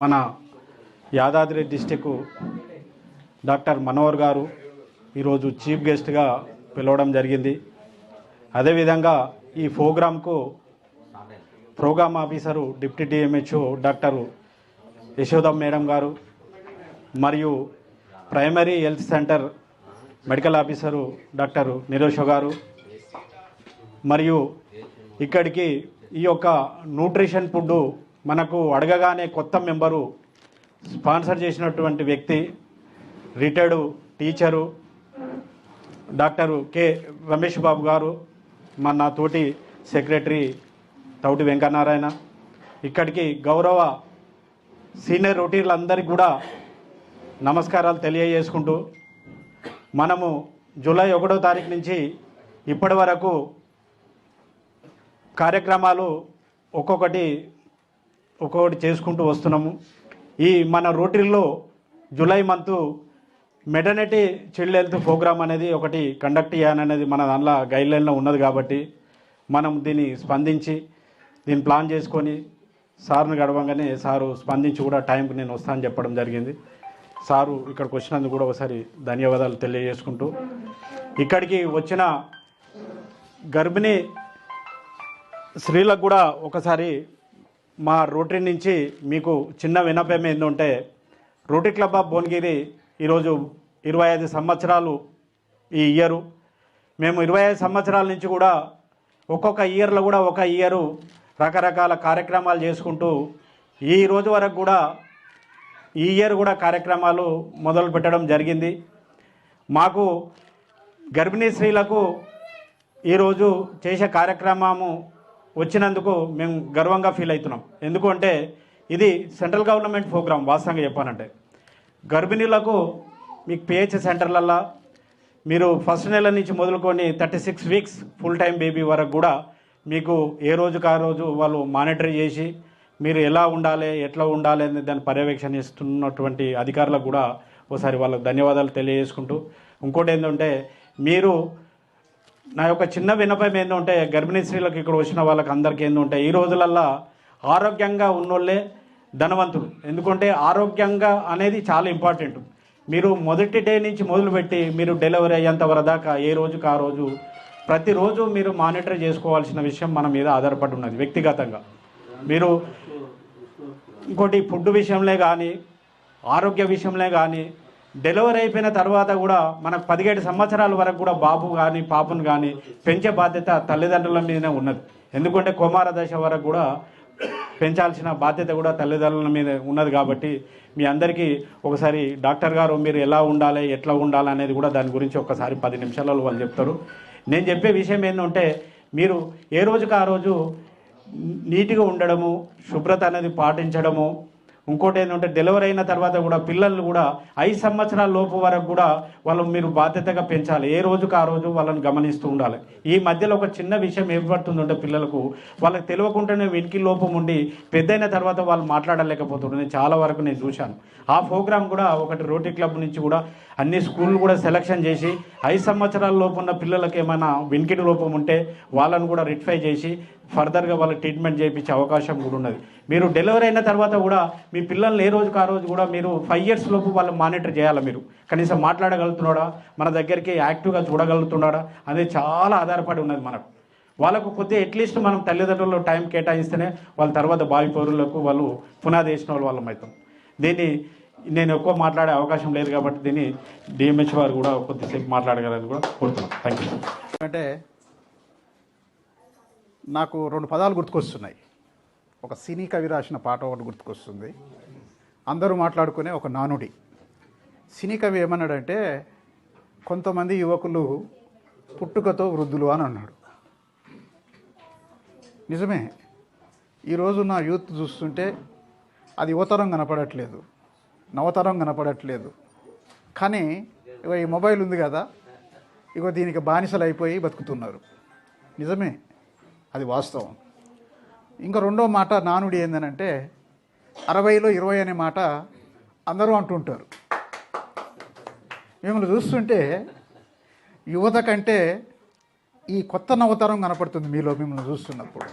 మన Yadadri district doctor Manohar గారు ఈరోజు చీఫ్ గెస్ట్గా పిలవడం జరిగింది. అదేవిధంగా ఈ ప్రోగ్రాంకు programme officer deputy DMHO doctor Yashoda madam garu మరియు primary health centre medical officer doctor Nirosha garu మరియు ఇక్కడికి ఈ యొక్క న్యూట్రిషన్ ఫుడ్ మనకు అడగగానే కొత్త మెంబరు స్పాన్సర్ చేసినటువంటి వ్యక్తి retired teacher doctor K Ramesh Babu garu మన నా తోటి సెక్రటరీ తౌటి వెంకటనారాయణ. ఇక్కడికి గౌరవ సీనియర్ రొటీర్లందరికీ కూడా నమస్కారాలు తెలియజేసుకుంటూ మనము జూలై ఒకటో తారీఖు నుంచి ఇప్పటి వరకు కార్యక్రమాలు ఒక్కొక్కటి ఒక్కొక్కటి చేసుకుంటూ వస్తున్నాము. ఈ మన రోటరీలో July month maternity child health programme అనేది ఒకటి కండక్ట్ చేయాలనేది మన దానిలో గైడ్లైన్లో ఉన్నది కాబట్టి మనం దీన్ని స్పందించి దీన్ని ప్లాన్ చేసుకొని సార్ని గడవంగానే సారు స్పందించి కూడా టైంకి నేను వస్తానని చెప్పడం జరిగింది. సారు ఇక్కడికి వచ్చినందుకు కూడా ఒకసారి ధన్యవాదాలు తెలియజేసుకుంటూ ఇక్కడికి వచ్చిన గర్భిణీ స్త్రీలకు కూడా ఒకసారి మా రోటరీ నుంచి మీకు చిన్న వినపం ఏంటంటే రోటరీ క్లబ్ ఆఫ్ భువనగిరి ఈరోజు ఇరవై ఐదు సంవత్సరాలు ఈ ఇయరు. మేము ఇరవై ఐదు సంవత్సరాల నుంచి కూడా ఒక్కొక్క ఇయర్లో కూడా ఒక ఇయరు రకరకాల కార్యక్రమాలు చేసుకుంటూ ఈ రోజు వరకు కూడా ఈ ఇయర్ కూడా కార్యక్రమాలు మొదలు పెట్టడం జరిగింది. మాకు గర్భిణీ స్త్రీలకు ఈరోజు చేసే కార్యక్రమము వచ్చినందుకు మేము గర్వంగా ఫీల్ అవుతున్నాం. ఎందుకంటే ఇది సెంట్రల్ గవర్నమెంట్ ప్రోగ్రాం వాస్తవంగా చెప్పానంటే గర్భిణీలకు మీకు పిహెచ్ సెంటర్లల్లో మీరు ఫస్ట్ నెల నుంచి మొదలుకొని thirty six weeks full time baby వరకు కూడా మీకు ఏ రోజుకు ఆ రోజు వాళ్ళు మానిటర్ చేసి మీరు ఎలా ఉండాలి ఎట్లా ఉండాలి అనేది దాన్ని పర్యవేక్షణిస్తున్నటువంటి అధికారులకు కూడా ఒకసారి వాళ్ళకి ధన్యవాదాలు తెలియజేసుకుంటూ. ఇంకోటి ఏంటంటే మీరు నా యొక్క చిన్న వినపం ఏంటంటే గర్భిణీ స్త్రీలకు ఇక్కడ వచ్చిన వాళ్ళకి అందరికీ ఏంటంటే ఈ రోజులల్లో ఆరోగ్యంగా ఉన్నోళ్ళే ధనవంతులు. ఎందుకంటే ఆరోగ్యంగా అనేది చాలా ఇంపార్టెంట్. మీరు మొదటి డే నుంచి మొదలుపెట్టి మీరు డెలివరీ అయ్యేంత వరదాకా ఏ రోజుకి ఆ రోజు ప్రతిరోజు మీరు మానిటర్ చేసుకోవాల్సిన విషయం మన మీద ఆధారపడి ఉన్నది వ్యక్తిగతంగా. మీరు ఇంకోటి ఫుడ్ విషయంలో కానీ ఆరోగ్య విషయంలో కానీ డెలివరీ అయిపోయిన తర్వాత కూడా మనకు పదిహేడు సంవత్సరాల వరకు కూడా బాబు కానీ పాపను కానీ పెంచే బాధ్యత తల్లిదండ్రుల మీదనే ఉన్నది. ఎందుకంటే కుమార దశ వరకు కూడా పెంచాల్సిన బాధ్యత కూడా తల్లిదండ్రుల మీద ఉన్నది కాబట్టి మీ అందరికీ ఒకసారి డాక్టర్ గారు మీరు ఎలా ఉండాలి ఎట్లా ఉండాలి అనేది కూడా దాని గురించి ఒకసారి పది నిమిషాలలో వాళ్ళు చెప్తారు. నేను చెప్పే విషయం ఏంటంటే మీరు ఏ రోజుకు ఆ రోజు నీట్గా ఉండడము శుభ్రత అనేది పాటించడము ఇంకోటి ఏంటంటే డెలివరీ అయిన తర్వాత కూడా పిల్లల్ని కూడా ఐదు సంవత్సరాల లోపు వరకు కూడా వాళ్ళు మీరు బాధ్యతగా పెంచాలి. ఏ రోజుకు ఆ రోజు వాళ్ళని గమనిస్తూ ఉండాలి. ఈ మధ్యలో ఒక చిన్న విషయం ఏర్పడుతుందంటే పిల్లలకు వాళ్ళకి తెలియకుండానే వెనికి లోపం ఉండి పెద్దయిన తర్వాత వాళ్ళు మాట్లాడలేకపోతుండే నేను చాలా వరకు నేను చూశాను. ఆ ప్రోగ్రామ్ కూడా ఒకటి రోటీ క్లబ్ నుంచి కూడా అన్ని స్కూళ్ళు కూడా సెలక్షన్ చేసి ఐదు సంవత్సరాల లోపు ఉన్న పిల్లలకి ఏమైనా వెనికిడి లోపం ఉంటే వాళ్ళను కూడా రిటిఫై చేసి ఫర్దర్గా వాళ్ళకి ట్రీట్మెంట్ చేయించే అవకాశం కూడా ఉన్నది. మీరు డెలివరీ అయిన తర్వాత కూడా మీ పిల్లల్ని ఏ రోజుకు ఆ రోజు కూడా మీరు ఫైవ్ ఇయర్స్ లోపు వాళ్ళు మానిటర్ చేయాలి మీరు? కనీసం మాట్లాడగలుగుతున్నాడా? మన దగ్గరికి యాక్టివ్గా చూడగలుగుతున్నాడా? అనేది చాలా ఆధారపడి ఉన్నది మనకు. వాళ్ళకు కొద్దిగా అట్లీస్ట్ మనం తల్లిదండ్రులు టైం కేటాయిస్తేనే వాళ్ళ తర్వాత బావి పౌరులకు వాళ్ళు పునాది వేసిన వాళ్ళు వాళ్ళం అవుతాం. దీన్ని నేను ఎక్కువ మాట్లాడే అవకాశం లేదు కాబట్టి దీన్ని డిఎంహెచ్ వారు కూడా కొద్దిసేపు మాట్లాడగలని కూడా కోరుతున్నాను థ్యాంక్ యూ అంటే నాకు రెండు పదాలు గుర్తుకొస్తున్నాయి. ఒక సినీ కవి రాసిన పాట ఒకటి గుర్తుకొస్తుంది. అందరూ మాట్లాడుకునే ఒక నానుడి. సినీ కవి ఏమన్నాడంటే కొంతమంది యువకులు పుట్టుకతో వృద్ధులు అని అన్నాడు. నిజమే ఈరోజు నా యూత్ చూస్తుంటే అది యువతరం కనపడట్లేదు నవతరం కనపడట్లేదు. కానీ ఇగో ఈ మొబైల్ ఉంది కదా ఇగో దీనికి బానిసలు అయిపోయి బతుకుతున్నారు. నిజమే అది వాస్తవం. ఇంకా రెండో మాట నానుడి ఏందనంటే అరవైలో ఇరవై అనే మాట అందరూ అంటుంటారు. మిమ్మల్ని చూస్తుంటే యువత కంటే ఈ కొత్త నవతరం కనపడుతుంది మీలో మిమ్మల్ని చూస్తున్నప్పుడు.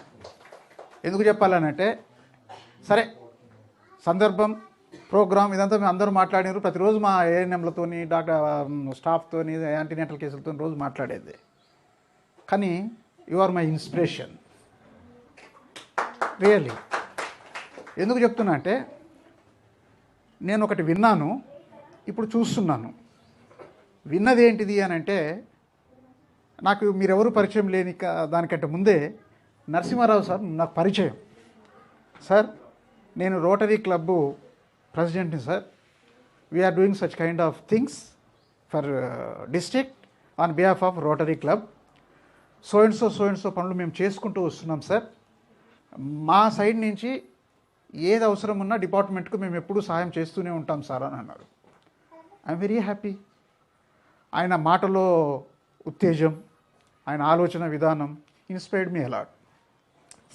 ఎందుకు చెప్పాలనంటే సరే సందర్భం ప్రోగ్రామ్ ఇదంతా మేము అందరూ మాట్లాడినారు. ప్రతిరోజు మా ఏఎన్ఎంలతోని డాక్టర్ స్టాఫ్తోని యాంటీనేటల్ కేసులతో రోజు మాట్లాడేది. కానీ you are my inspiration. Really ఎందుకు చెప్తున్నా అంటే నేను ఒకటి విన్నాను ఇప్పుడు చూస్తున్నాను. విన్నది ఏంటిది అని అంటే నాకు మీరెవరు పరిచయం లేని దానికంటే ముందే నరసింహారావు సార్ నాకు పరిచయం. సార్ నేను Rotary club ప్రెసిడెంట్ని sir we are doing such kind of things for district on behalf of Rotary club so and so so and so పనులు మేము చేసుకుంటూ వస్తున్నాం సార్. మా సైడ్ నుంచి ఏది అవసరం ఉన్నా డిపార్ట్మెంట్కు మేము ఎప్పుడూ సహాయం చేస్తూనే ఉంటాం సార్ అని అన్నారు. ఐఎమ్ వెరీ హ్యాపీ ఆయన మాటలో ఉత్తేజం ఆయన ఆలోచన విధానం inspired me a lot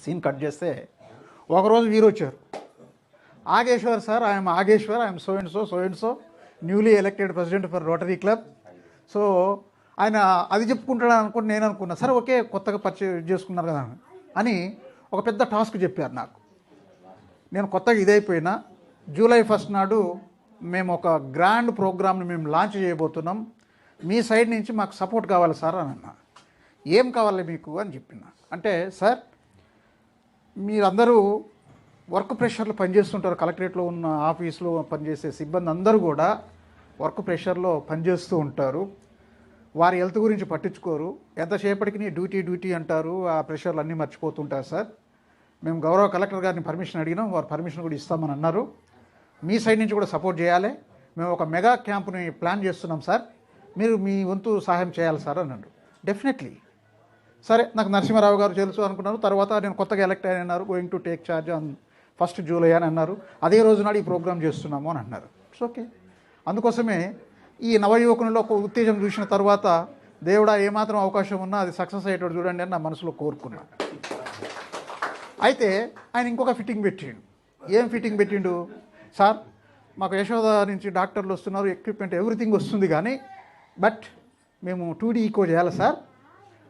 scene cut చేస్తే ఒకరోజు వీరు వచ్చారు. Ageshwar sir I'm Ageshwar I'm so and so so and so newly elected president for Rotary club so ఆయన అది చెప్పుకుంటాడు అనుకుని నేను అనుకున్నా సరే ఓకే కొత్తగా పరిచయం చేసుకున్నారు కదా అని ఒక పెద్ద టాస్క్ చెప్పారు నాకు. నేను కొత్తగా ఇదైపోయినా జూలై ఫస్ట్ నాడు మేము ఒక గ్రాండ్ ప్రోగ్రామ్ని మేము లాంచ్ చేయబోతున్నాం మీ సైడ్ నుంచి మాకు సపోర్ట్ కావాలి సార్ అని అన్నా. ఏం కావాలి మీకు? అని చెప్పిన. అంటే సార్ మీరందరూ వర్క్ ప్రెషర్లో పనిచేస్తుంటారు కలెక్టరేట్లో ఉన్న ఆఫీస్లో పనిచేసే సిబ్బంది అందరూ కూడా వర్క్ ప్రెషర్లో పనిచేస్తూ ఉంటారు. వారి హెల్త్ గురించి పట్టించుకోరు. ఎంతసేపటికి డ్యూటీ డ్యూటీ అంటారు ఆ ప్రెషర్లు అన్నీ మర్చిపోతుంటారు సార్. మేము గౌరవ కలెక్టర్ గారిని పర్మిషన్ అడిగినాం వారు పర్మిషన్ కూడా ఇస్తామని అన్నారు. మీ సైడ్ నుంచి కూడా సపోర్ట్ చేయాలి. మేము ఒక మెగా క్యాంప్ని ప్లాన్ చేస్తున్నాం సార్. మీరు మీ వంతు సహాయం చేయాలి సార్ అన్నాడు. డెఫినెట్లీ. సరే నాకు నరసింహారావు గారు తెలుసు అనుకున్నారు. తర్వాత నేను కొత్తగా ఎలక్ట్ అన్నారు going to take charge on first July అని అన్నారు. అదే రోజు నాడు ఈ ప్రోగ్రామ్ చేస్తున్నాము అని అన్నారు. ఇట్స్ ఓకే అందుకోసమే ఈ నవయువకునిలో ఒక ఉత్తేజం చూసిన తర్వాత దేవుడా ఏమాత్రం అవకాశం ఉన్నా అది సక్సెస్ అయ్యేటట్టు చూడండి అని నా మనసులో కోరుకున్నా. అయితే ఆయన ఇంకొక ఫిట్టింగ్ పెట్టిండు. ఏం ఫిట్టింగ్ పెట్టిండు? సార్ మాకు యశోద నుంచి డాక్టర్లు వస్తున్నారు ఎక్విప్మెంట్ ఎవ్రీథింగ్ వస్తుంది కానీ బట్ మేము టూ డీ ఈకో చేయాలి సార్?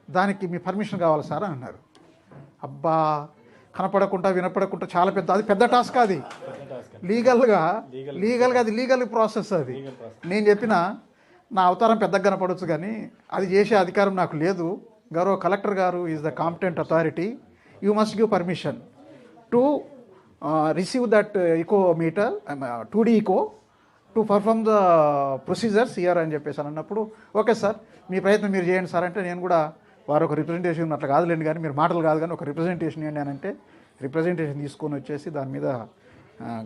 దానికి మీ పర్మిషన్ కావాలి సార్? అని అన్నారు. అబ్బా కనపడకుండా వినపడకుండా చాలా పెద్ద అది పెద్ద టాస్క్ అది. లీగల్గా లీగల్గా అది లీగల్ ప్రాసెస్ అది. నేను చెప్పిన నా అవతారం పెద్దగా కనపడవచ్చు కానీ అది చేసే అధికారం నాకు లేదు. గౌరవ collector garu is the competent authority you must give permission to receive that echo meter two D echo to perform the procedures here అని చెప్పేసి అని అన్నప్పుడు ఓకే సార్ మీ ప్రయత్నం మీరు చేయండి సార్ అంటే నేను కూడా వారు ఒక రిప్రజెంటేషన్ అట్లా కాదులేండి కానీ మీరు మాటలు కాదు కానీ ఒక రిప్రజెంటేషన్ ఏంటి అని అంటే రిప్రజెంటేషన్ తీసుకొని వచ్చేసి దాని మీద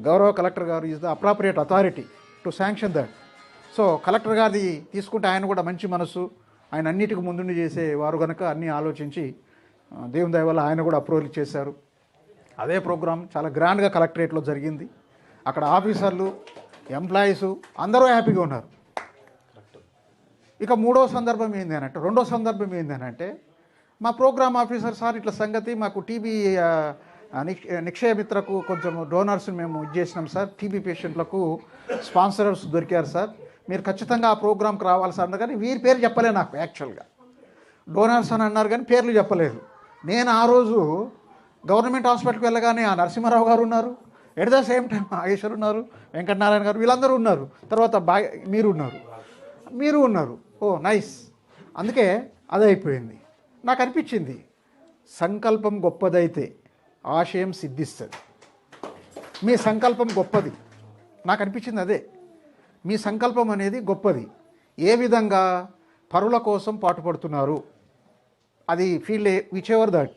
గౌరవ collector garu is the appropriate authority to sanction that so collector గారిది తీసుకుంటే ఆయన కూడా మంచి మనసు ఆయన అన్నిటికి ముందుండి చేసే వారు కనుక అన్నీ ఆలోచించి దేవుని దయ వల్ల ఆయన కూడా అప్రూవల్ చేశారు. అదే ప్రోగ్రాం చాలా గ్రాండ్గా కలెక్టరేట్లో జరిగింది. అక్కడ ఆఫీసర్లు ఎంప్లాయీస్ అందరూ హ్యాపీగా ఉన్నారు. ఇక మూడో సందర్భం ఏంది అని అంటే రెండో సందర్భం ఏంది అని అంటే మా ప్రోగ్రామ్ ఆఫీసర్ సార్ ఇట్లా సంగతి మాకు టీబీ నిక్షయ మిత్రకు కొంచెం డోనర్స్ మేము ఇది చేసినాం సార్. టీబీ పేషెంట్లకు స్పాన్సరర్స్ దొరికారు సార్. మీరు ఖచ్చితంగా ఆ ప్రోగ్రామ్కి రావాలి సార్ అన్నారు కానీ వీరి పేరు చెప్పలే నాకు యాక్చువల్గా డోనర్స్ అని అన్నారు కానీ పేర్లు చెప్పలేదు. నేను ఆ రోజు గవర్నమెంట్ హాస్పిటల్కి వెళ్ళగానే ఆ నరసింహారావు గారు ఉన్నారు at the same time Nageshwar ఉన్నారు వెంకటనారాయణ గారు వీళ్ళందరూ ఉన్నారు తర్వాత బా మీరు ఉన్నారు. మీరు ఉన్నారు. Oh nice. అందుకే అదైపోయింది. అయిపోయింది నాకు అనిపించింది సంకల్పం గొప్పదైతే ఆశయం సిద్ధిస్తుంది. మీ సంకల్పం గొప్పది. నాకు అనిపించింది అదే. మీ సంకల్పం అనేది గొప్పది. ఏ విధంగా పరుల కోసం పాటుపడుతున్నారు? అది ఫీల్ విచ్ ఎవర్ దట్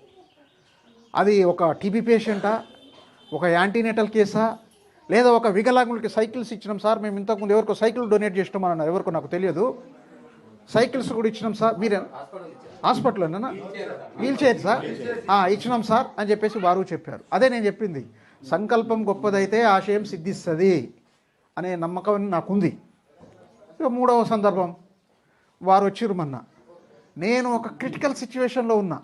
అది ఒక టీబీ పేషెంటా ఒక యాంటీనేటల్ కేసా లేదా ఒక వికలాంగులకి సైకిల్స్ ఇచ్చినాం సార్ మేము ఇంతకుముందు ఎవరికో సైకిల్ డొనేట్ చేసినాం అన్నారు. ఎవరికో నాకు తెలియదు. సైకిల్స్ కూడా ఇచ్చినాం సార్. మీరే హాస్పిటల్లోనా? Wheelchair sir? ఇచ్చినాం సార్ అని చెప్పేసి వారు చెప్పారు. అదే నేను చెప్పింది. సంకల్పం గొప్పదైతే ఆశయం సిద్ధిస్తుంది అనే నమ్మకం నాకుంది. మూడవ సందర్భం. వారు వచ్చిర్రు మొన్న. నేను ఒక క్రిటికల్ సిచ్యువేషన్లో ఉన్నా.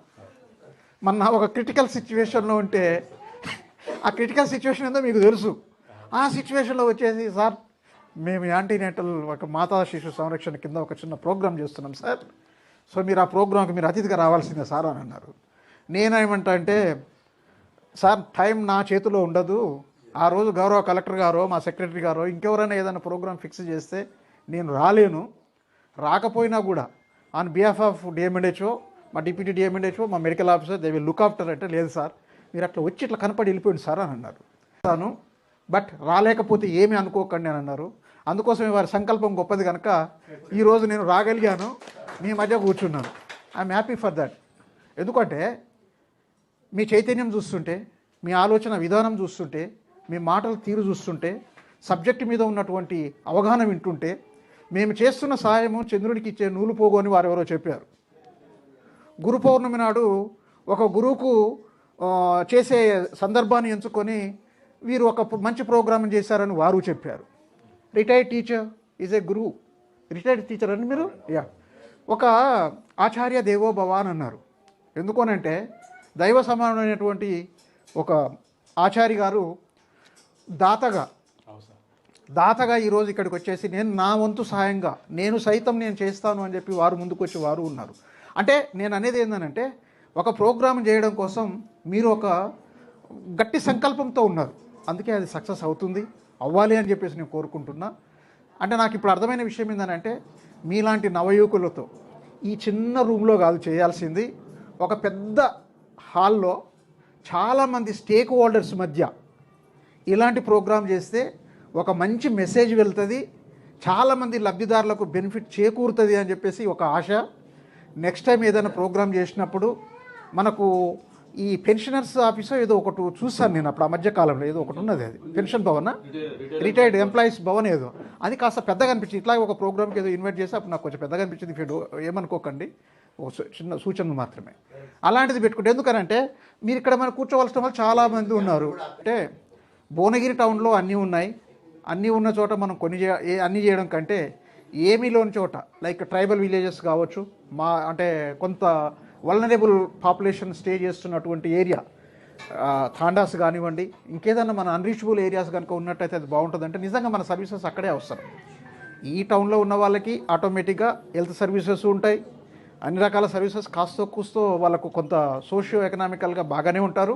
మొన్న ఒక క్రిటికల్ సిచ్యువేషన్లో ఉంటే ఆ క్రిటికల్ సిచ్యువేషన్ ఏందో మీకు తెలుసు. ఆ సిచ్యువేషన్లో వచ్చేసి సార్ మేము యాంటీనేటల్ ఒక మాతా శిశు సంరక్షణ కింద ఒక చిన్న ప్రోగ్రామ్ చేస్తున్నాం సార్. సో మీరు ఆ ప్రోగ్రామ్కి మీరు అతిథిగా రావాల్సిందే సార్ అని అన్నారు. నేనేమంటా అంటే సార్ టైం నా చేతిలో ఉండదు. ఆ రోజు గౌరవ కలెక్టర్ గారో మా సెక్రటరీ గారో ఇంకెవరైనా ఏదైనా ప్రోగ్రామ్ ఫిక్స్ చేస్తే నేను రాలేను. రాకపోయినా కూడా ఆన్ బిహాఫ్ ఆఫ్ డిఎంఎన్హెచ్ఓ మా డిప్యూటీ డిఎంఎన్హెచ్ఓ మా medical officer they will look after అంటే లేదు సార్. మీరు అట్లా వచ్చి ఇట్లా కనపడి వెళ్ళిపోయింది సార్ అని అన్నారు. తాను బట్ రాలేకపోతే ఏమీ అనుకోకండి అని అన్నారు. అందుకోసమే వారి సంకల్పం గొప్పది కనుక ఈరోజు నేను రాగలిగాను మీ మధ్య కూర్చున్నాను. ఐఎమ్ హ్యాపీ ఫర్ దట్ ఎందుకంటే మీ చైతన్యం చూస్తుంటే మీ ఆలోచన విధానం చూస్తుంటే మీ మాటల తీరు చూస్తుంటే సబ్జెక్ట్ మీద ఉన్నటువంటి అవగాహన వింటుంటే మేము చేస్తున్న సహాయము చంద్రుడికి ఇచ్చే నూలు పోగు అని వారెవరో చెప్పారు. గురు పౌర్ణమి నాడు ఒక గురువుకు చేసే సందర్భాన్ని ఎంచుకొని వీరు ఒక మంచి ప్రోగ్రాం చేశారని వారు చెప్పారు. రిటైర్డ్ టీచర్ ఈజ్ ఏ గురువు రిటైర్డ్ టీచర్ అని మీరు? యా ఒక ఆచార్య దేవో భవ అని అన్నారు. ఎందుకోనంటే దైవ సమానమైనటువంటి ఒక ఆచారి గారు దాతగా దాతగా ఈరోజు ఇక్కడికి వచ్చేసి నేను నా వంతు సహాయంగా నేను సైతం నేను చేస్తాను అని చెప్పి వారు ముందుకు వచ్చి వారు ఉన్నారు. అంటే నేను అనేది ఏంటంటే ఒక ప్రోగ్రామ్ చేయడం కోసం మీరు ఒక గట్టి సంకల్పంతో ఉన్నారు. అందుకే అది సక్సెస్ అవుతుంది. అవ్వాలి అని చెప్పేసి నేను కోరుకుంటున్నా. అంటే నాకు ఇప్పుడు అర్థమైన విషయం ఏంటంటే మీలాంటి నవయువకులతో ఈ చిన్న రూమ్లో కాదు చేయాల్సింది. ఒక పెద్ద హాల్లో చాలామంది స్టేక్ హోల్డర్స్ మధ్య ఇలాంటి ప్రోగ్రాం చేస్తే ఒక మంచి మెసేజ్ వెళ్తుంది. చాలామంది లబ్ధిదారులకు బెనిఫిట్ చేకూరుతుంది అని చెప్పేసి ఒక ఆశ. నెక్స్ట్ టైం ఏదైనా ప్రోగ్రామ్ చేసినప్పుడు మనకు ఈ పెన్షనర్స్ ఆఫీసో ఏదో ఒకటి చూస్తాను నేను అప్పుడు ఆ మధ్యకాలంలో ఏదో ఒకటి ఉన్నది అది. Pension Bhavan? Retired employees Bhavan ఏదో. అది కాస్త పెద్దగా అనిపించింది. ఇట్లా ఒక ప్రోగ్రామ్కి ఏదో ఇన్వైట్ చేస్తే అప్పుడు నాకు కొంచెం పెద్దగా అనిపించింది. ఏమనుకోకండి. ఒక చిన్న సూచనలు మాత్రమే. అలాంటిది పెట్టుకుంటే ఎందుకనంటే మీరు ఇక్కడ మనం కూర్చోవలసిన వాళ్ళు చాలామంది ఉన్నారు. అంటే భువనగిరి టౌన్లో అన్నీ ఉన్నాయి. అన్నీ ఉన్న చోట మనం కొన్ని చే ఏ- అన్నీ చేయడం కంటే ఏమీ లేని చోట లైక్ ట్రైబల్ విలేజెస్ కావచ్చు మా అంటే కొంత వల్నరేబుల్ పాపులేషన్ స్టే చేస్తున్నటువంటి ఏరియా థాండాస్ కానివ్వండి ఇంకేదన్నా మన అన్రీచబుల్ ఏరియాస్ కనుక ఉన్నట్టయితే అది బాగుంటుందంటే నిజంగా మన సర్వీసెస్ అక్కడే అవసరం. ఈ టౌన్లో ఉన్న వాళ్ళకి ఆటోమేటిక్గా హెల్త్ సర్వీసెస్ ఉంటాయి. అన్ని రకాల సర్వీసెస్ కాస్తో కూస్తో వాళ్ళకు కొంత సోషియో ఎకనామికల్గా బాగానే ఉంటారు.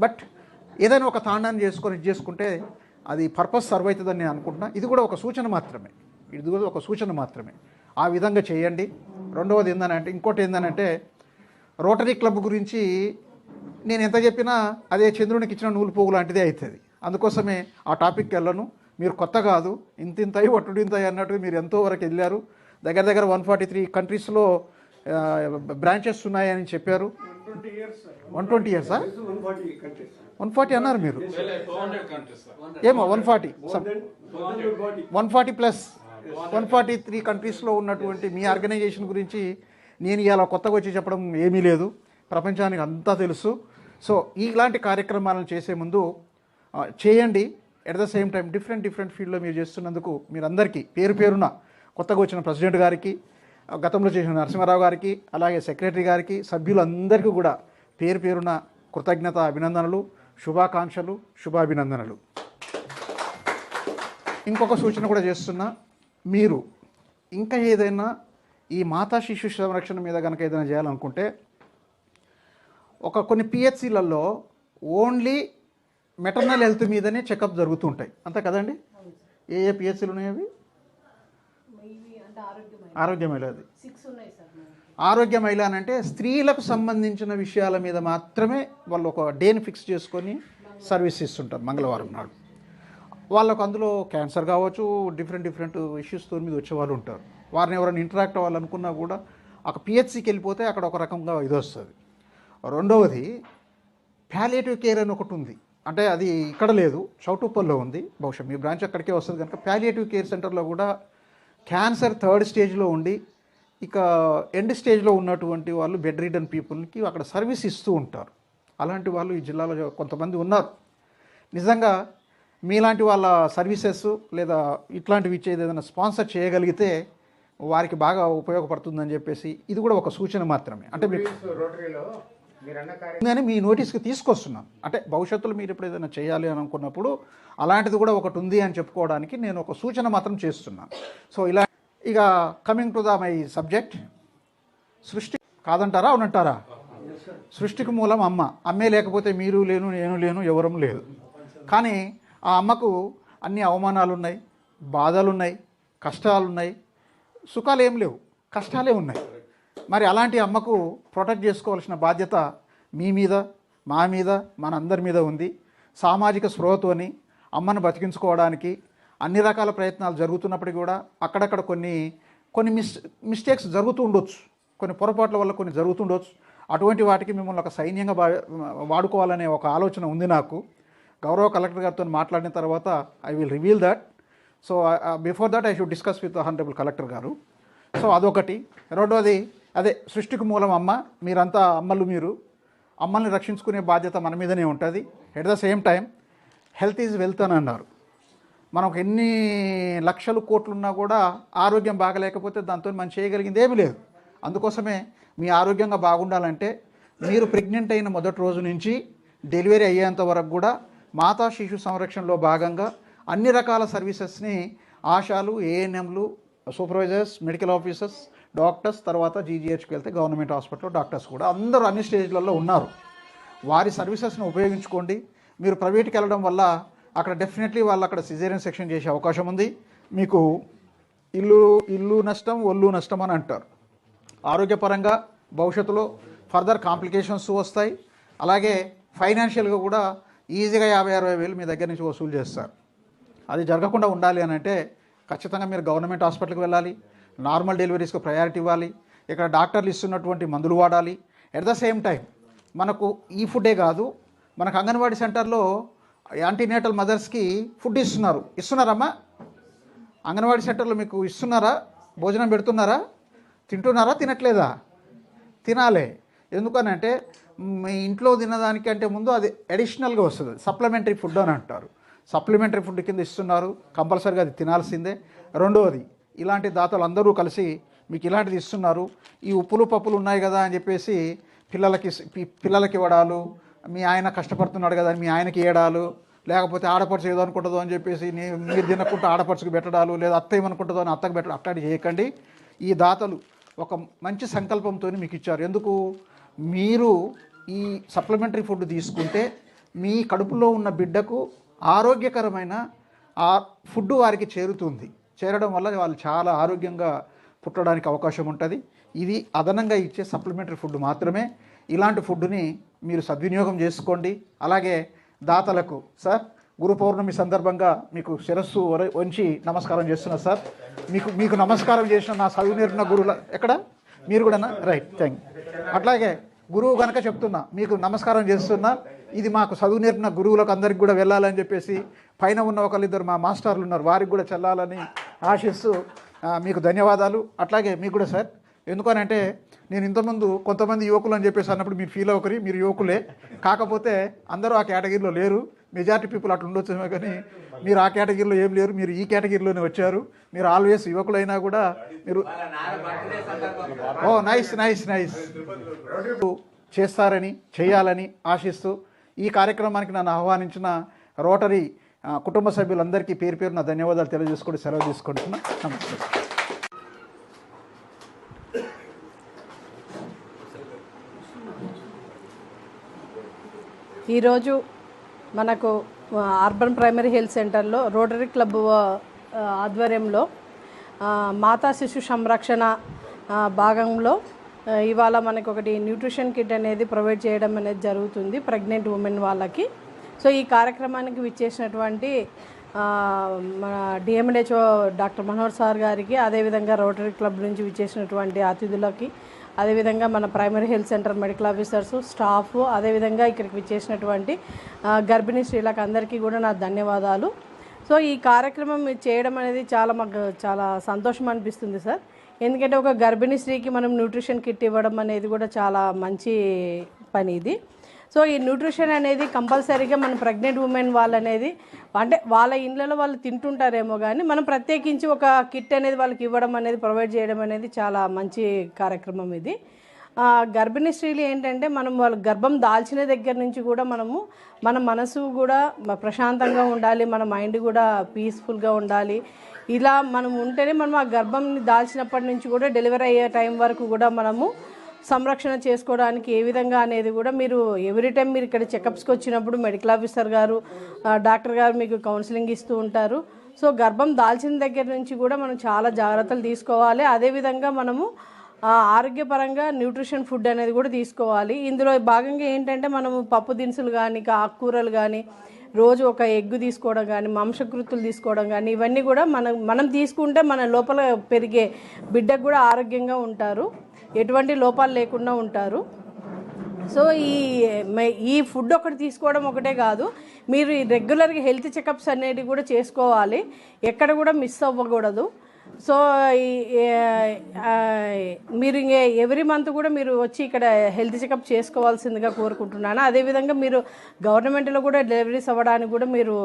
బట్ ఏదైనా ఒక తాండాన్ని చేసుకొని ఇది చేసుకుంటే అది పర్పస్ సర్వ్ అవుతుందని నేను అనుకుంటున్నా. ఇది కూడా ఒక సూచన మాత్రమే. ఇది కూడా ఒక సూచన మాత్రమే. ఆ విధంగా చేయండి. రెండవది ఏందనంటే ఇంకోటి ఏందనంటే రోటరీ క్లబ్ గురించి నేను ఎంత చెప్పినా అదే చంద్రునికి ఇచ్చిన నూలు పోగు లాంటిదే అవుతుంది. అందుకోసమే ఆ టాపిక్కి వెళ్ళను. మీరు కొత్త కాదు. ఇంతింతాయి ఇంత అన్నట్టు మీరు ఎంతో వరకు వెళ్ళారు. దగ్గర దగ్గర వన్ ఫార్టీ త్రీ కంట్రీస్లో బ్రాంచెస్ ఉన్నాయని చెప్పారు. వన్ ట్వంటీ ఇయర్సా వన్ ఫార్టీ అన్నారు మీరు. ఏమో one forty. One forty plus one forty three కంట్రీస్లో ఉన్నటువంటి మీ ఆర్గనైజేషన్ గురించి నేను ఇలా కొత్తగా వచ్చి చెప్పడం ఏమీ లేదు. ప్రపంచానికి అంతా తెలుసు. సో ఇలాంటి కార్యక్రమాలను చేసే ముందు చేయండి. At the same time different different ఫీల్డ్లో మీరు చేస్తున్నందుకు మీరందరికీ పేరు పేరున కొత్తగా వచ్చిన ప్రెసిడెంట్ గారికి గతంలో చేసిన నరసింహారావు గారికి అలాగే సెక్రటరీ గారికి సభ్యులందరికీ కూడా పేరు పేరున కృతజ్ఞత అభినందనలు శుభాకాంక్షలు శుభాభినందనలు. ఇంకొక సూచన కూడా చేస్తున్నా. మీరు ఇంకా ఏదైనా ఈ మాతా శిశు సంరక్షణ మీద కనుక ఏదైనా చేయాలనుకుంటే ఒక కొన్ని పిహెచ్సిలలో ఓన్లీ మెటర్నల్ హెల్త్ మీదనే చెకప్ జరుగుతుంటాయి. అంతే కదండి? ఏ ఏ పిహెచ్సిలు ఉన్నాయి అవి? ఉన్నాయి సార్ మనకి. ఆరోగ్య మహిళ అని అంటే స్త్రీలకు సంబంధించిన విషయాల మీద మాత్రమే వాళ్ళు ఒక డేని ఫిక్స్ చేసుకొని సర్వీస్ ఇస్తుంటారు మంగళవారం నాడు. వాళ్ళకు అందులో క్యాన్సర్ కావచ్చు డిఫరెంట్ డిఫరెంట్ ఇష్యూస్తో మీద వచ్చే వాళ్ళు ఉంటారు. వారిని ఎవరైనా ఇంటరాక్ట్ అవ్వాలనుకున్నా కూడా ఒక పిహెచ్సికి వెళ్ళిపోతే అక్కడ ఒక రకంగా ఇది వస్తుంది. రెండవది ప్యాలియేటివ్ కేర్ అని ఒకటి ఉంది. అంటే అది ఇక్కడ లేదు చౌటుప్పల్లో ఉంది. బహుశా మీ బ్రాంచ్ అక్కడికే వస్తుంది కనుక ప్యాలియేటివ్ కేర్ సెంటర్లో కూడా క్యాన్సర్ థర్డ్ స్టేజ్లో ఉండి ఇక ఎండ్ స్టేజ్లో ఉన్నటువంటి వాళ్ళు బెడ్ రీడన్ పీపుల్కి అక్కడ సర్వీస్ ఇస్తూ ఉంటారు. అలాంటి వాళ్ళు ఈ జిల్లాలో కొంతమంది ఉన్నారు. నిజంగా మీలాంటి వాళ్ళ సర్వీసెస్ లేదా ఇట్లాంటివి ఇచ్చేది ఏదైనా స్పాన్సర్ చేయగలిగితే వారికి బాగా ఉపయోగపడుతుందని చెప్పేసి ఇది కూడా ఒక సూచన మాత్రమే. అంటే ఉందని మీ నోటీస్కి తీసుకొస్తున్నాను. అంటే భవిష్యత్తులో మీరు ఇప్పుడు ఏదైనా చేయాలి అని అనుకున్నప్పుడు అలాంటిది కూడా ఒకటి ఉంది అని చెప్పుకోవడానికి నేను ఒక సూచన మాత్రం చేస్తున్నాను. సో ఇలా ఇక coming to the my subject సృష్టి కాదంటారా? అవునంటారా? సృష్టికి మూలం అమ్మ. అమ్మే లేకపోతే మీరు లేను నేను లేను ఎవరం లేదు. కానీ ఆ అమ్మకు అన్ని అవమానాలు ఉన్నాయి బాధలు ఉన్నాయి కష్టాలు ఉన్నాయి సుఖాలు ఏం లేవు కష్టాలే ఉన్నాయి. మరి అలాంటి అమ్మకు ప్రొటెక్ట్ చేసుకోవాల్సిన బాధ్యత మీ మీద మా మీద మనందరి మీద ఉంది. సామాజిక స్పృహతోని అమ్మను బతికించుకోవడానికి అన్ని రకాల ప్రయత్నాలు జరుగుతున్నప్పటికీ కూడా అక్కడక్కడ కొన్ని కొన్ని మిస్ మిస్టేక్స్ జరుగుతూ ఉండొచ్చు. కొన్ని పొరపాట్ల వల్ల కొన్ని జరుగుతుండొచ్చు అటువంటి వాటికి మిమ్మల్ని ఒక సైన్యంగా భా వాడుకోవాలనే ఒక ఆలోచన ఉంది నాకు. గౌరవ కలెక్టర్ గారితో మాట్లాడిన తర్వాత I will reveal that so before that I should discuss with honourable collector garu. So అదొకటి. రెండోది అదే సృష్టికి మూలం అమ్మ మీరంతా అమ్మలు మీరు. అమ్మల్ని రక్షించుకునే బాధ్యత మన మీదనే ఉంటుంది. At the same time health is wealth అని అన్నారు. మనకు ఎన్ని లక్షలు కోట్లు ఉన్నా కూడా ఆరోగ్యం బాగలేకపోతే దాంతో మనం చేయగలిగింది ఏమీ లేదు. అందుకోసమే మీ ఆరోగ్యంగా బాగుండాలంటే మీరు ప్రెగ్నెంట్ అయిన మొదటి రోజు నుంచి డెలివరీ అయ్యేంత వరకు కూడా మాతా శిశు సంరక్షణలో భాగంగా అన్ని రకాల సర్వీసెస్ని ఆశాలు ఏఎన్ఎంలు సూపర్వైజర్స్ మెడికల్ ఆఫీసర్స్ డాక్టర్స్ తర్వాత జీజీహెచ్కి వెళ్తే గవర్నమెంట్ హాస్పిటల్ డాక్టర్స్ కూడా అందరూ అన్ని స్టేజ్లలో ఉన్నారు. వారి సర్వీసెస్ని ఉపయోగించుకోండి. మీరు ప్రైవేట్కి వెళ్ళడం వల్ల అక్కడ డెఫినెట్లీ వాళ్ళు అక్కడ సిజేరియన్ సెక్షన్ చేసే అవకాశం ఉంది. మీకు ఇల్లు ఇల్లు నష్టం ఒళ్ళు నష్టం అని అంటారు. ఆరోగ్యపరంగా భవిష్యత్తులో ఫర్దర్ కాంప్లికేషన్స్ వస్తాయి. అలాగే ఫైనాన్షియల్గా కూడా ఈజీగా యాభై అరవై వేలు మీ దగ్గర నుంచి వసూలు చేస్తారు. అది జరగకుండా ఉండాలి అని అంటే ఖచ్చితంగా మీరు గవర్నమెంట్ హాస్పిటల్కి వెళ్ళాలి నార్మల్ డెలివరీస్కి ప్రయారిటీ ఇవ్వాలి ఇక్కడ డాక్టర్లు ఇస్తున్నటువంటి మందులు వాడాలి. ఎట్ ద సేమ్ టైం మనకు ఈ ఫుడ్డే కాదు మనకు అంగన్వాడీ సెంటర్లో యాంటీనేటల్ మదర్స్కి ఫుడ్ ఇస్తున్నారు. ఇస్తున్నారమ్మా? అంగన్వాడీ సెంటర్లో మీకు ఇస్తున్నారా? భోజనం పెడుతున్నారా? తింటున్నారా? తినట్లేదా? తినాలి. ఎందుకనంటే మీ ఇంట్లో తినదానికంటే ముందు అది అడిషనల్గా వస్తుంది సప్లిమెంటరీ ఫుడ్ అని అంటారు. సప్లిమెంటరీ ఫుడ్ కింద ఇస్తున్నారు. కంపల్సరీగా అది తినాల్సిందే. రెండవది ఇలాంటి దాతలు అందరూ కలిసి మీకు ఇలాంటిది ఇస్తున్నారు. ఈ ఉప్పులు పప్పులు ఉన్నాయి కదా అని చెప్పేసి పిల్లలకి పిల్లలకి ఇవ్వడాలు మీ ఆయన కష్టపడుతున్నాడు కదా మీ ఆయనకి ఇవ్వడాలు లేకపోతే ఆడపడుచు ఏదో అనుకుంటుందో అని చెప్పేసి మీరు తినకుండా ఆడపడుచుకు పెట్టడాలు లేదా అత్త ఏమనుకుంటుందో అని అత్తకు పెట్టడం అట్లాంటి చేయకండి. ఈ దాతలు ఒక మంచి సంకల్పంతో మీకు ఇచ్చారు. ఎందుకు? మీరు ఈ సప్లిమెంటరీ ఫుడ్ తీసుకుంటే మీ కడుపులో ఉన్న బిడ్డకు ఆరోగ్యకరమైన ఆ ఫుడ్ వారికి చేరుతుంది. చేరడం వల్ల వాళ్ళు చాలా ఆరోగ్యంగా పుట్టడానికి అవకాశం ఉంటుంది. ఇది అదనంగా ఇచ్చే సప్లిమెంటరీ ఫుడ్ మాత్రమే. ఇలాంటి ఫుడ్ని మీరు సద్వినియోగం చేసుకోండి. అలాగే దాతలకు సార్ గురు పౌర్ణమి సందర్భంగా మీకు శిరస్సు వంచి నమస్కారం చేస్తున్నా సార్. మీకు మీకు నమస్కారం చేసిన నా చదువు గురువుల ఎక్కడ? మీరు కూడా రైట్ థ్యాంక్ అట్లాగే గురువు కనుక చెప్తున్నా మీకు నమస్కారం చేస్తున్నా ఇది మాకు చదువు నేర్పిన గురువులకు అందరికి కూడా వెళ్ళాలని చెప్పేసి పైన ఉన్న ఒకళ్ళిద్దరు మా మాస్టర్లు ఉన్నారు. వారికి కూడా చెల్లాలని ఆశిస్తూ మీకు ధన్యవాదాలు. అట్లాగే మీకు కూడా సార్ ఎందుకనంటే నేను ఇంతకుముందు కొంతమంది యువకులు అని చెప్పేసి అన్నప్పుడు మీరు ఫీల్ అవ్వకరి మీరు యువకులే. కాకపోతే అందరూ ఆ కేటగిరీలో లేరు. మెజారిటీ పీపుల్ అట్లా ఉండొచ్చేమో కానీ మీరు ఆ కేటగిరీలో ఏం లేరు. మీరు ఈ కేటగిరీలోనే వచ్చారు. మీరు ఆల్వేస్ యువకులైనా కూడా మీరు ఓ నైస్ నైస్ నైస్. చేస్తారని చేయాలని ఆశిస్తూ ఈ కార్యక్రమానికి నన్ను ఆహ్వానించిన రోటరీ కుటుంబ సభ్యులందరికీ పేరు పేరు నా ధన్యవాదాలు తెలియజేసుకుంటూ సెలవు తీసుకుంటున్నా. నమస్తే ఈరోజు మనకు అర్బన్ ప్రైమరీ హెల్త్ సెంటర్లో రోటరీ క్లబ్ ఆధ్వర్యంలో మాతా శిశు సంరక్షణ భాగంలో ఇవాళ మనకు ఒకటి న్యూట్రిషన్ కిట్ అనేది ప్రొవైడ్ చేయడం అనేది జరుగుతుంది ప్రెగ్నెంట్ ఉమెన్ వాళ్ళకి. సో ఈ కార్యక్రమానికి విచ్చేసినటువంటి మన డిఎండిహెచ్ఓ డాక్టర్ మనోహర్ సార్ గారికి అదేవిధంగా రోటరీ క్లబ్ నుంచి విచ్చేసినటువంటి అతిథులకి అదేవిధంగా మన primary health centre medical officers staff అదేవిధంగా ఇక్కడికి విచ్చేసినటువంటి గర్భిణీ స్త్రీలకు అందరికీ కూడా నా ధన్యవాదాలు. సో ఈ కార్యక్రమం మీరు చేయడం అనేది చాలా మాకు చాలా సంతోషం అనిపిస్తుంది సార్. ఎందుకంటే ఒక గర్భిణీ స్త్రీకి మనం న్యూట్రిషన్ కిట్ ఇవ్వడం అనేది కూడా చాలా మంచి పని ఇది. సో ఈ న్యూట్రిషన్ అనేది కంపల్సరీగా మన ప్రెగ్నెంట్ ఉమెన్ వాళ్ళు అనేది అంటే వాళ్ళ ఇళ్ళలో వాళ్ళు తింటుంటారేమో కానీ మనం ప్రత్యేకించి ఒక కిట్ అనేది వాళ్ళకి ఇవ్వడం అనేది ప్రొవైడ్ చేయడం అనేది చాలా మంచి కార్యక్రమం ఇది. గర్భిణీ స్త్రీలు ఏంటంటే మనం వాళ్ళ గర్భం దాల్చిన దగ్గర నుంచి కూడా మనము మన మనసు కూడా ప్రశాంతంగా ఉండాలి మన మైండ్ కూడా పీస్ఫుల్గా ఉండాలి. ఇలా మనం ఉంటేనే మనం ఆ గర్భంని దాల్చినప్పటి నుంచి కూడా డెలివరీ అయ్యే టైం వరకు కూడా మనము సంరక్షణ చేసుకోవడానికి ఏ విధంగా అనేది కూడా మీరు ఎవ్రీ టైం మీరు ఇక్కడ చెకప్స్కి వచ్చినప్పుడు మెడికల్ ఆఫీసర్ గారు డాక్టర్ గారు మీకు కౌన్సిలింగ్ ఇస్తూ ఉంటారు. సో గర్భం దాల్చిన దగ్గర నుంచి కూడా మనం చాలా జాగ్రత్తలు తీసుకోవాలి. అదేవిధంగా మనము ఆరోగ్యపరంగా న్యూట్రిషన్ ఫుడ్ అనేది కూడా తీసుకోవాలి. ఇందులో భాగంగా ఏంటంటే మనము పప్పు దినుసులు కానీ ఆకుకూరలు కానీ రోజు ఒక ఎగ్గు తీసుకోవడం కానీ మాంసకృతులు తీసుకోవడం కానీ ఇవన్నీ కూడా మనం మనం తీసుకుంటే మన లోపల పెరిగే బిడ్డకు కూడా ఆరోగ్యంగా ఉంటారు. ఎటువంటి లోపాలు లేకుండా ఉంటారు. సో ఈ ఈ ఫుడ్ ఒకటి తీసుకోవడం ఒకటే కాదు. మీరు రెగ్యులర్గా హెల్త్ చెకప్స్ అనేటివి కూడా చేసుకోవాలి. ఎక్కడ కూడా మిస్ అవ్వకూడదు. సో మీరు ఇంకే ఎవ్రీ మంత్ కూడా మీరు వచ్చి ఇక్కడ హెల్త్ చెకప్ చేసుకోవాల్సిందిగా కోరుకుంటున్నాను. అదేవిధంగా మీరు గవర్నమెంట్లో కూడా డెలివరీస్ అవ్వడానికి కూడా మీరు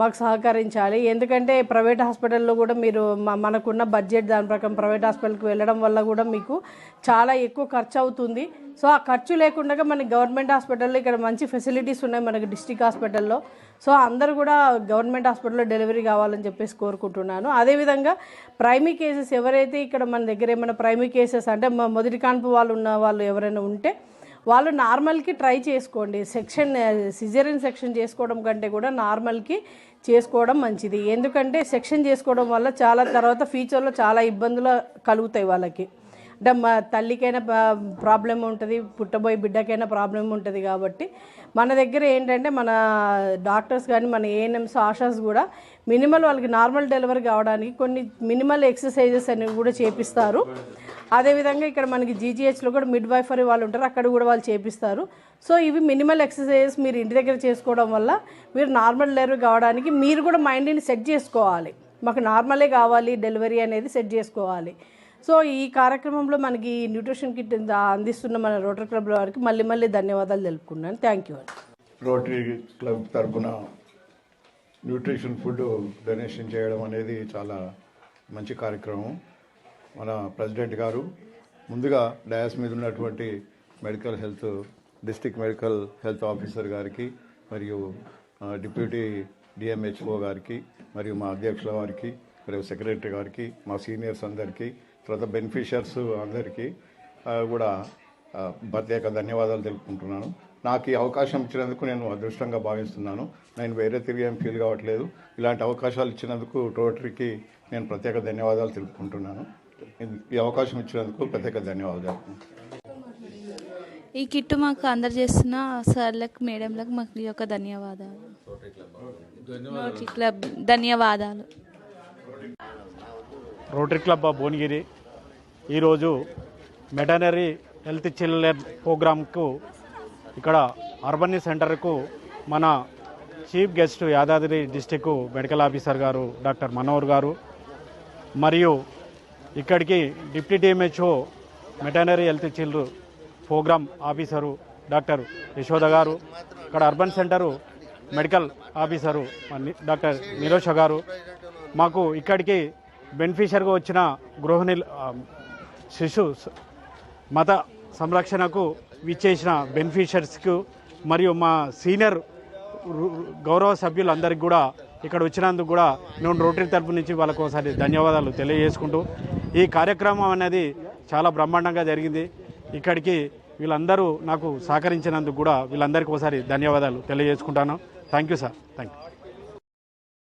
మాకు సహకరించాలి. ఎందుకంటే ప్రైవేట్ హాస్పిటల్లో కూడా మీరు మనకున్న బడ్జెట్ దాని ప్రకారం ప్రైవేట్ హాస్పిటల్కి వెళ్ళడం వల్ల కూడా మీకు చాలా ఎక్కువ ఖర్చు అవుతుంది. సో ఆ ఖర్చు లేకుండా మనకి గవర్నమెంట్ హాస్పిటల్లో ఇక్కడ మంచి ఫెసిలిటీస్ ఉన్నాయి మనకి డిస్టిక్ హాస్పిటల్లో. సో అందరు కూడా గవర్నమెంట్ హాస్పిటల్లో డెలివరీ కావాలని చెప్పేసి కోరుకుంటున్నాను. అదేవిధంగా ప్రైమీ కేసెస్ ఎవరైతే ఇక్కడ మన దగ్గర ఏమైనా ప్రైమీ కేసెస్ అంటే మా మొదటి కాన్పు వాళ్ళు ఉన్న వాళ్ళు ఎవరైనా ఉంటే వాళ్ళు నార్మల్కి ట్రై చేసుకోండి. సెక్షన్ సిజరిన్ సెక్షన్ చేసుకోవడం కంటే కూడా నార్మల్కి చేసుకోవడం మంచిది. ఎందుకంటే సెక్షన్ చేసుకోవడం వల్ల చాలా తర్వాత ఫ్యూచర్లో చాలా ఇబ్బందులు కలుగుతాయి వాళ్ళకి. అంటే మా తల్లికైనా ప్రాబ్లం ఉంటుంది పుట్టబోయే బిడ్డకైనా ప్రాబ్లం ఉంటుంది కాబట్టి మన దగ్గర ఏంటంటే మన డాక్టర్స్ కానీ మన ఏఎన్ఎంస్ ఆషాస్ కూడా మినిమల్ వాళ్ళకి నార్మల్ డెలివరీ కావడానికి కొన్ని మినిమల్ ఎక్సర్సైజెస్ అనేవి కూడా చేపిస్తారు. అదేవిధంగా ఇక్కడ మనకి జీజీహెచ్లో కూడా మిడ్ వైఫరీ వాళ్ళు ఉంటారు అక్కడ కూడా వాళ్ళు చేపిస్తారు. సో ఇవి మినిమల్ ఎక్సర్సైజెస్ మీరు ఇంటి దగ్గర చేసుకోవడం వల్ల మీరు నార్మల్ డెలివరీ కావడానికి మీరు కూడా మైండ్ని సెట్ చేసుకోవాలి. మాకు నార్మలే కావాలి డెలివరీ అనేది సెట్ చేసుకోవాలి. సో ఈ కార్యక్రమంలో మనకి న్యూట్రిషన్ కిట్ అందిస్తున్న మన రోటరీ క్లబ్ వారికి మళ్ళీ మళ్ళీ ధన్యవాదాలు తెలుపుకున్నాను థ్యాంక్ యూ అండి రోటరీ క్లబ్ తరఫున న్యూట్రిషన్ ఫుడ్ డొనేషన్ చేయడం అనేది చాలా మంచి కార్యక్రమం. మన ప్రెసిడెంట్ గారు ముందుగా డయాస్ మీద ఉన్నటువంటి medical health district medical health officer గారికి మరియు డిప్యూటీ డిఎంహెచ్ఓ గారికి మరియు మా అధ్యక్షుల వారికి మరియు సెక్రటరీ గారికి మా సీనియర్స్ అందరికీ తర్వాత బెనిఫిషియర్స్ అందరికీ కూడా ప్రత్యేక ధన్యవాదాలు తెలుపుకుంటున్నాను. నాకు ఈ అవకాశం ఇచ్చినందుకు నేను అదృష్టంగా భావిస్తున్నాను. నేను వేరే తిరిగి ఏం ఫీల్ కావట్లేదు. ఇలాంటి అవకాశాలు ఇచ్చినందుకు రోటరీకి నేను ప్రత్యేక ధన్యవాదాలు తెలుపుకుంటున్నాను. ఈ అవకాశం ఇచ్చినందుకు ప్రత్యేక ధన్యవాదాలు. ఈ కిట్ మాకు అందజేస్తున్న సార్లకు మేడంలకు మాకు ఈ యొక్క ధన్యవాదాలు. రోటరీ క్లబ్ ధన్యవాదాలు. రోటరీ క్లబ్ ఆఫ్ భువనగిరి ఈరోజు మెటనరీ హెల్త్ చిల్డ్రన్ ప్రోగ్రామ్కు ఇక్కడ అర్బనీ సెంటర్కు మన chief guest Yadadri district medical officer గారు డాక్టర్ మనోహర్ గారు. మరియు ఇక్కడికి deputy DMHO maternity health children programme officer doctor Yashoda గారు. ఇక్కడ urban centre medical officer doctor Nirosha గారు. మాకు ఇక్కడికి బెనిఫిషియర్గా వచ్చిన గృహిణి శిశు మత సంరక్షణకు విచ్చేసిన బెనిఫిషియర్స్కు మరియు మా సీనియర్ గౌరవ సభ్యులందరికీ కూడా ఇక్కడ వచ్చినందుకు కూడా నేను రోటరీ తరపు నుంచి వాళ్ళకు ఒకసారి ధన్యవాదాలు తెలియజేసుకుంటూ ఈ కార్యక్రమం అనేది చాలా బ్రహ్మాండంగా జరిగింది. ఇక్కడికి వీళ్ళందరూ నాకు సహకరించినందుకు కూడా వీళ్ళందరికీ ఒకసారి ధన్యవాదాలు తెలియజేసుకుంటాను. Thank you sir. Thank you